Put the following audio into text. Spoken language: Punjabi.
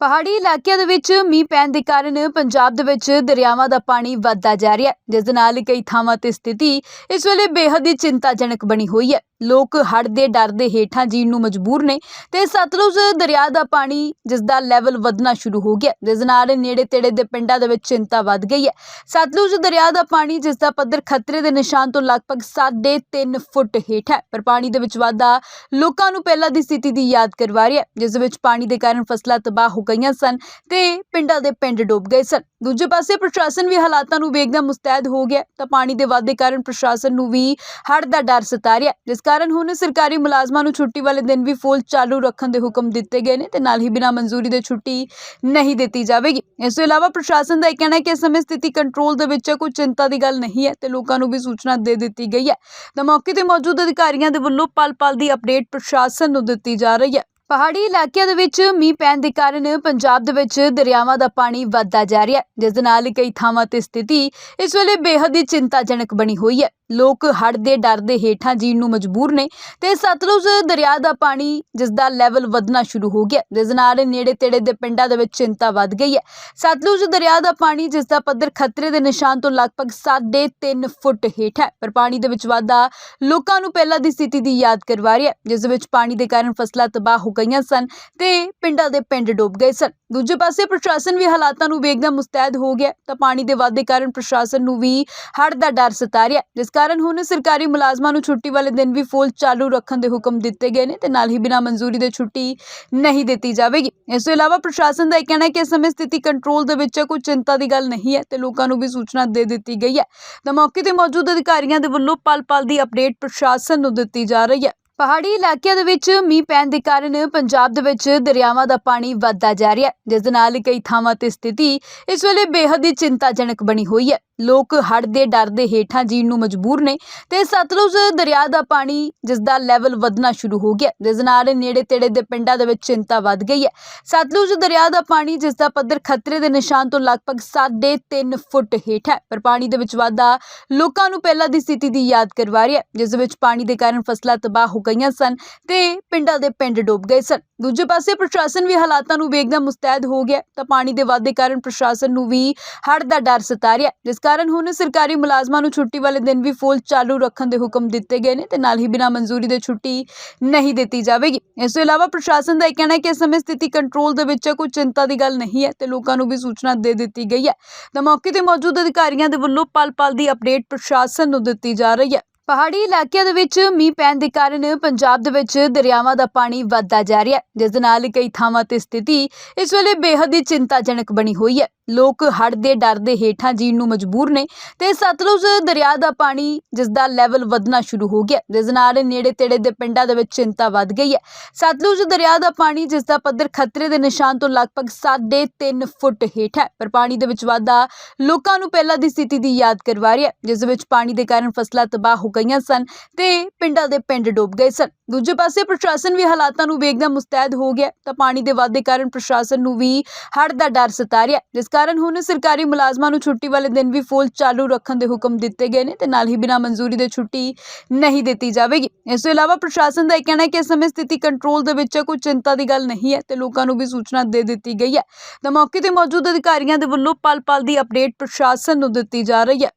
ਪਹਾੜੀ ਇਲਾਕਿਆਂ ਦੇ ਵਿੱਚ ਮੀਂਹ ਪੈਣ ਦੇ ਕਾਰਨ ਪੰਜਾਬ ਦੇ ਵਿੱਚ ਦਰਿਆਵਾਂ ਦਾ ਪਾਣੀ ਵੱਧਦਾ ਜਾ ਰਿਹਾ ਹੈ, ਜਿਸ ਦੇ ਨਾਲ ਕਈ ਥਾਵਾਂ ਤੇ ਸਥਿਤੀ ਇਸ ਵੇਲੇ ਬੇਹੱਦ ਹੀ ਚਿੰਤਾਜਨਕ ਬਣੀ ਹੋਈ ਹੈ। ਲੋਕ ਹੜ੍ਹ ਦੇ ਡਰ ਦੇ ਹੇਠਾਂ ਜੀਣ ਨੂੰ ਮਜਬੂਰ ਨੇ ਤੇ ਸਤਲੁਜ ਦਰਿਆ ਦਾ ਪਾਣੀ ਜਿਸ ਦਾ ਲੈਵਲ ਵਧਣਾ ਸ਼ੁਰੂ ਹੋ ਗਿਆ, ਜਿਸ ਨਾਲ ਨੇੜੇ ਤੇੜੇ ਦੇ ਪਿੰਡਾਂ ਦੇ ਵਿੱਚ ਚਿੰਤਾ ਵੱਧ ਗਈ ਹੈ। ਸਤਲੁਜ ਦਰਿਆ ਦਾ ਪਾਣੀ ਜਿਸ ਦਾ ਪੱਧਰ ਖਤਰੇ ਦੇ ਨਿਸ਼ਾਨ ਤੋਂ ਲਗਭਗ 3.5 ਫੁੱਟ ਹੇਠ ਹੈ, ਪਰ ਪਾਣੀ ਦੇ ਵਿੱਚ ਵਾਧਾ ਲੋਕਾਂ ਨੂੰ ਪਹਿਲਾਂ ਦੀ ਸਥਿਤੀ ਦੀ ਯਾਦ ਕਰਵਾ ਰਿਹਾ ਹੈ, ਜਿਸ ਵਿੱਚ ਪਾਣੀ ਦੇ ਕਾਰਨ ਫਸਲਾਂ ਤਬਾਹ ਹੋ ਗਈਆਂ ਸਨ ਤੇ ਪਿੰਡਾਂ ਦੇ ਪਿੰਡ ਡੁੱਬ ਗਏ ਸਨ। ਦੂਜੇ ਪਾਸੇ ਪ੍ਰਸ਼ਾਸਨ ਵੀ ਹਾਲਾਤਾਂ ਨੂੰ ਵੇਖਦਾ ਮੁਸਤੈਦ ਹੋ ਗਿਆ, ਤਾਂ ਪਾਣੀ ਦੇ ਵਾਧੇ ਕਾਰਨ ਪ੍ਰਸ਼ਾਸਨ ਨੂੰ ਵੀ ਹੜ੍ਹ ਦਾ ਡਰ ਸਤਾ ਰਿਹਾ ਜਿਸ ਕਾਰਨ ਹੁਣ ਸਰਕਾਰੀ ਮੁਲਾਜ਼ਮਾਂ ਨੂੰ ਛੁੱਟੀ ਵਾਲੇ ਦਿਨ ਵੀ ਫੁੱਲ ਚਾਲੂ ਰੱਖਣ ਦੇ ਹੁਕਮ ਦਿੱਤੇ ਗਏ ਨੇ ਤੇ ਨਾਲ ਹੀ ਬਿਨਾਂ ਮਨਜ਼ੂਰੀ ਦੇ ਛੁੱਟੀ ਨਹੀਂ ਦਿੱਤੀ ਜਾਵੇਗੀ। ਇਸ ਤੋਂ ਇਲਾਵਾ ਪ੍ਰਸ਼ਾਸਨ ਦਾ ਇਹ ਕਹਿਣਾ ਹੈ ਕਿ ਇਸ ਸਮੇਂ ਸਥਿਤੀ ਕੰਟਰੋਲ ਦੇ ਵਿੱਚ ਹੈ, ਕੋਈ ਚਿੰਤਾ ਦੀ ਗੱਲ ਨਹੀਂ ਹੈ ਤੇ ਲੋਕਾਂ ਨੂੰ ਵੀ ਸੂਚਨਾ ਦੇ ਦਿੱਤੀ ਗਈ ਹੈ। ਤਾਂ ਮੌਕੇ ਤੇ ਮੌਜੂਦ ਅਧਿਕਾਰੀਆਂ ਦੇ ਵੱਲੋਂ ਪਲ-ਪਲ ਦੀ ਅਪਡੇਟ ਪ੍ਰਸ਼ਾਸਨ ਨੂੰ ਦਿੱਤੀ ਜਾ ਰਹੀ ਹੈ। ਪਹਾੜੀ ਇਲਾਕਿਆਂ ਦੇ ਵਿੱਚ ਮੀਂਹ ਪੈਣ ਦੇ ਕਾਰਨ ਪੰਜਾਬ ਦੇ ਵਿੱਚ ਦਰਿਆਵਾਂ ਦਾ ਪਾਣੀ ਵੱਧਦਾ ਜਾ ਰਿਹਾ ਹੈ, ਜਿਸ ਦੇ ਨਾਲ ਕਈ ਥਾਵਾਂ ਤੇ ਸਥਿਤੀ ਇਸ ਵੇਲੇ ਬੇਹੱਦ ਹੀ ਚਿੰਤਾਜਨਕ ਬਣੀ ਹੋਈ ਹੈ। ਲੋਕ ਹੜ੍ਹ ਦੇ ਡਰ ਦੇ ਹੇਠਾਂ ਜੀਣ ਨੂੰ ਮਜਬੂਰ ਨੇ ਤੇ ਸਤਲੁਜ ਦਰਿਆ ਦਾ ਪਾਣੀ ਜਿਸ ਦਾ ਲੈਵਲ ਵਧਣਾ ਸ਼ੁਰੂ ਹੋ ਗਿਆ। ਜਿਸ ਨਾਲ ਨੇੜੇ ਤੇੜੇ ਦੇ ਪਿੰਡਾਂ ਦੇ ਵਿੱਚ ਚਿੰਤਾ ਵੱਧ ਗਈ ਹੈ। ਸਤਲੁਜ ਦਰਿਆ ਦਾ ਪਾਣੀ ਜਿਸ ਦਾ ਪੱਧਰ ਖਤਰੇ ਦੇ ਨਿਸ਼ਾਨ ਤੋਂ ਲਗਭਗ 3.5 ਫੁੱਟ ਹੇਠ ਹੈ। ਪਰ ਪਾਣੀ ਦੇ ਵਿੱਚ ਵਾਧਾ ਲੋਕਾਂ ਨੂੰ ਪਹਿਲਾਂ ਦੀ ਸਥਿਤੀ ਦੀ ਯਾਦ ਕਰਵਾ ਰਿਹਾ ਜਿਸ ਵਿੱਚ ਪਾਣੀ ਦੇ ਕਾਰਨ ਫਸਲਾਂ ਤਬਾਹ ਹੋ ਗਈਆਂ ਸਨ ਤੇ ਪਿੰਡਾਂ ਦੇ ਪਿੰਡ ਡੁੱਬ ਗਏ ਸਨ। ਦੂਜੇ ਪਾਸੇ ਪ੍ਰਸ਼ਾਸਨ ਵੀ ਹਾਲਾਤਾਂ ਨੂੰ ਵੇਖਦਾ ਮੁਸਤੈਦ ਹੋ ਗਿਆ ਤਾਂ ਪਾਣੀ ਦੇ ਵਾਧੇ ਕਾਰਨ ਪ੍ਰਸ਼ਾਸਨ ਨੂੰ ਵੀ ਹੜ੍ਹ ਦਾ ਡਰ ਸਤਾ ਰਿਹਾ ਜਿਸ ਕਾਰਨ ਹੁਣ ਸਰਕਾਰੀ ਮੁਲਾਜ਼ਮਾਂ ਨੂੰ ਛੁੱਟੀ ਵਾਲੇ ਦਿਨ ਵੀ ਫੁੱਲ ਚਾਲੂ ਰੱਖਣ ਦੇ ਹੁਕਮ ਦਿੱਤੇ ਗਏ ਨੇ ਤੇ ਨਾਲ ਹੀ ਬਿਨਾਂ ਮਨਜ਼ੂਰੀ ਦੇ ਛੁੱਟੀ ਨਹੀਂ ਦਿੱਤੀ ਜਾਵੇਗੀ। ਇਸ ਤੋਂ ਇਲਾਵਾ ਪ੍ਰਸ਼ਾਸਨ ਦਾ ਇਹ ਕਹਿਣਾ ਹੈ ਕਿ ਇਸ ਸਮੇਂ ਸਥਿਤੀ ਕੰਟਰੋਲ ਦੇ ਵਿੱਚ ਕੋਈ ਚਿੰਤਾ ਦੀ ਗੱਲ ਨਹੀਂ ਹੈ ਤੇ ਲੋਕਾਂ ਨੂੰ ਵੀ ਸੂਚਨਾ ਦੇ ਦਿੱਤੀ ਗਈ ਹੈ। ਤਾਂ ਮੌਕੇ ਤੇ ਮੌਜੂਦ ਅਧਿਕਾਰੀਆਂ ਦੇ ਵੱਲੋਂ ਪਲ-ਪਲ ਦੀ ਅਪਡੇਟ ਪ੍ਰਸ਼ਾਸਨ ਨੂੰ ਦਿੱਤੀ ਜਾ ਰਹੀ ਹੈ। ਪਹਾੜੀ ਇਲਾਕਿਆਂ ਦੇ ਵਿੱਚ ਮੀਂਹ ਪੈਣ ਦੇ ਕਾਰਨ ਪੰਜਾਬ ਦੇ ਵਿੱਚ ਦਰਿਆਵਾਂ ਦਾ ਪਾਣੀ ਵੱਧਦਾ ਜਾ ਰਿਹਾ ਹੈ, ਜਿਸ ਦੇ ਨਾਲ ਕਈ ਥਾਵਾਂ ਤੇ ਸਥਿਤੀ ਇਸ ਵੇਲੇ ਬੇਹੱਦ ਹੀ ਚਿੰਤਾਜਨਕ ਬਣੀ ਹੋਈ ਹੈ। ਲੋਕ ਹੜ੍ਹ ਦੇ ਡਰ ਦੇ ਹੇਠਾਂ ਜੀਣ ਨੂੰ ਮਜਬੂਰ ਨੇ ਤੇ ਸਤਲੁਜ ਦਰਿਆ ਦਾ ਪਾਣੀ ਜਿਸ ਦਾ ਲੈਵਲ ਵਧਣਾ ਸ਼ੁਰੂ ਹੋ ਗਿਆ। ਜਿਸ ਨਾਲ ਨੇੜੇ ਤੇੜੇ ਦੇ ਪਿੰਡਾਂ ਦੇ ਵਿੱਚ ਚਿੰਤਾ ਵੱਧ ਗਈ ਹੈ। ਸਤਲੁਜ ਦਰਿਆ ਦਾ ਪਾਣੀ ਜਿਸ ਦਾ ਪੱਧਰ ਖਤਰੇ ਦੇ ਨਿਸ਼ਾਨ ਤੋਂ ਲਗਭਗ 3.5 ਫੁੱਟ ਹੇਠ ਹੈ। ਪਰ ਪਾਣੀ ਦੇ ਵਿੱਚ ਵਾਧਾ ਲੋਕਾਂ ਨੂੰ ਪਹਿਲਾਂ ਦੀ ਸਥਿਤੀ ਦੀ ਯਾਦ ਕਰਵਾ ਰਿਹਾ ਜਿਸ ਵਿੱਚ ਪਾਣੀ ਦੇ ਕਾਰਨ ਫਸਲਾਂ ਤਬਾਹ ਹੋ ਗਈਆਂ ਸਨ ਤੇ ਪਿੰਡਾਂ ਦੇ ਪਿੰਡ ਡੁੱਬ ਗਏ ਸਨ। ਦੂਜੇ ਪਾਸੇ ਪ੍ਰਸ਼ਾਸਨ ਵੀ ਹਾਲਾਤਾਂ ਨੂੰ ਵੇਖਦਾ ਮੁਸਤੈਦ ਹੋ ਗਿਆ ਤਾਂ ਪਾਣੀ ਦੇ ਵਾਧੇ ਕਾਰਨ ਪ੍ਰਸ਼ਾਸਨ ਨੂੰ ਵੀ ਹੜ੍ਹ ਦਾ ਡਰ ਸਤਾ ਰਿਹਾ ਜਿਸ ਕਾਰਨ ਹੁਣ ਸਰਕਾਰੀ ਮੁਲਾਜ਼ਮਾਂ ਨੂੰ ਛੁੱਟੀ ਵਾਲੇ ਦਿਨ ਵੀ ਫੁੱਲ ਚਾਲੂ ਰੱਖਣ ਦੇ ਹੁਕਮ ਦਿੱਤੇ ਗਏ ਨੇ ਤੇ ਨਾਲ ਹੀ ਬਿਨਾਂ ਮਨਜ਼ੂਰੀ ਦੇ ਛੁੱਟੀ ਨਹੀਂ ਦਿੱਤੀ ਜਾਵੇਗੀ। ਇਸ ਤੋਂ ਇਲਾਵਾ ਪ੍ਰਸ਼ਾਸਨ ਦਾ ਇਹ ਕਹਿਣਾ ਹੈ ਕਿ ਇਸ ਸਮੇਂ ਸਥਿਤੀ ਕੰਟਰੋਲ ਦੇ ਵਿੱਚ ਕੋਈ ਚਿੰਤਾ ਦੀ ਗੱਲ ਨਹੀਂ ਹੈ ਤੇ ਲੋਕਾਂ ਨੂੰ ਵੀ ਸੂਚਨਾ ਦੇ ਦਿੱਤੀ ਗਈ ਹੈ। ਤਾਂ ਮੌਕੇ ਤੇ ਮੌਜੂਦ ਅਧਿਕਾਰੀਆਂ ਦੇ ਵੱਲੋਂ ਪਲ-ਪਲ ਦੀ ਅਪਡੇਟ ਪ੍ਰਸ਼ਾਸਨ ਨੂੰ ਦਿੱਤੀ ਜਾ ਰਹੀ ਹੈ। ਪਹਾੜੀ ਇਲਾਕਿਆਂ ਦੇ ਵਿੱਚ ਮੀਂਹ ਪੈਣ ਦੇ ਕਾਰਨ ਪੰਜਾਬ ਦੇ ਵਿੱਚ ਦਰਿਆਵਾਂ ਦਾ ਪਾਣੀ ਵੱਧਦਾ ਜਾ ਰਿਹਾ ਹੈ, ਜਿਸ ਦੇ ਨਾਲ ਕਈ ਥਾਵਾਂ ਤੇ ਸਥਿਤੀ ਇਸ ਵੇਲੇ ਬੇਹੱਦ ਹੀ ਚਿੰਤਾਜਨਕ ਬਣੀ ਹੋਈ ਹੈ। ਲੋਕ ਹੜ੍ਹ ਦੇ ਡਰ ਦੇ ਹੇਠਾਂ ਜੀਣ ਨੂੰ ਮਜਬੂਰ ਨੇ ਤੇ ਸਤਲੁਜ ਦਰਿਆ ਦਾ ਪਾਣੀ ਜਿਸ ਦਾ ਲੈਵਲ ਵਧਣਾ ਸ਼ੁਰੂ ਹੋ ਗਿਆ ਜਿਸ ਨਾਲ ਨੇੜੇ ਤੇੜੇ ਦੇ ਪਿੰਡਾਂ ਦੇ ਵਿੱਚ ਚਿੰਤਾ ਵੱਧ ਗਈ ਹੈ। ਸਤਲੁਜ ਦਰਿਆ ਦਾ ਪਾਣੀ ਜਿਸ ਦਾ ਪੱਧਰ ਖਤਰੇ ਦੇ ਨਿਸ਼ਾਨ ਤੋਂ ਲਗਭਗ 3.5 ਫੁੱਟ ਹੇਠ ਹੈ, ਪਰ ਪਾਣੀ ਦੇ ਵਿੱਚ ਵਾਧਾ ਲੋਕਾਂ ਨੂੰ ਪਹਿਲਾਂ ਦੀ ਸਥਿਤੀ ਦੀ ਯਾਦ ਕਰਵਾ ਰਿਹਾ ਹੈ, ਜਿਸ ਵਿੱਚ ਪਾਣੀ ਦੇ ਕਾਰਨ ਫਸਲਾਂ ਤਬਾਹ ਹੋ ਗਈਆਂ ਸਨ ਤੇ ਪਿੰਡਾਂ ਦੇ ਪਿੰਡ ਡੁੱਬ ਗਏ ਸਨ। ਦੂਜੇ ਪਾਸੇ ਪ੍ਰਸ਼ਾਸਨ ਵੀ ਹਾਲਾਤਾਂ ਨੂੰ ਵੇਖਦਾ ਮੁਸਤੈਦ ਹੋ ਗਿਆ। ਤਾਂ ਪਾਣੀ ਦੇ ਵਾਧੇ ਕਾਰਨ ਪ੍ਰਸ਼ਾਸਨ ਨੂੰ ਵੀ ਹੜ੍ਹ ਦਾ ਡਰ ਸਤਾ ਰਿਹਾ। ਜਿਸ ਕਾਰਨ ਹੁਣ ਸਰਕਾਰੀ ਮੁਲਾਜ਼ਮਾਂ ਨੂੰ ਛੁੱਟੀ ਵਾਲੇ ਦਿਨ ਵੀ ਫੁੱਲ ਚਾਲੂ ਰੱਖਣ ਦੇ ਹੁਕਮ ਦਿੱਤੇ ਗਏ ਨੇ ਤੇ ਨਾਲ ਹੀ ਬਿਨਾਂ ਮਨਜ਼ੂਰੀ ਦੇ ਛੁੱਟੀ ਨਹੀਂ ਦਿੱਤੀ ਜਾਵੇਗੀ। ਇਸ ਤੋਂ ਇਲਾਵਾ ਪ੍ਰਸ਼ਾਸਨ ਦਾ ਇਹ ਕਹਿਣਾ ਹੈ ਕਿ ਇਸ ਸਮੇਂ ਸਥਿਤੀ ਕੰਟਰੋਲ ਦੇ ਵਿੱਚ ਕੋਈ ਚਿੰਤਾ ਦੀ ਗੱਲ ਨਹੀਂ ਹੈ ਤੇ ਲੋਕਾਂ ਨੂੰ ਵੀ ਸੂਚਨਾ ਦੇ ਦਿੱਤੀ ਗਈ ਹੈ। ਤਾਂ ਮੌਕੇ ਤੇ ਮੌਜੂਦ ਅਧਿਕਾਰੀਆਂ ਦੇ ਵੱਲੋਂ ਪਲ-ਪਲ ਦੀ ਅਪਡੇਟ ਪ੍ਰਸ਼ਾਸਨ ਨੂੰ ਦਿੱਤੀ ਜਾ ਰਹੀ ਹੈ।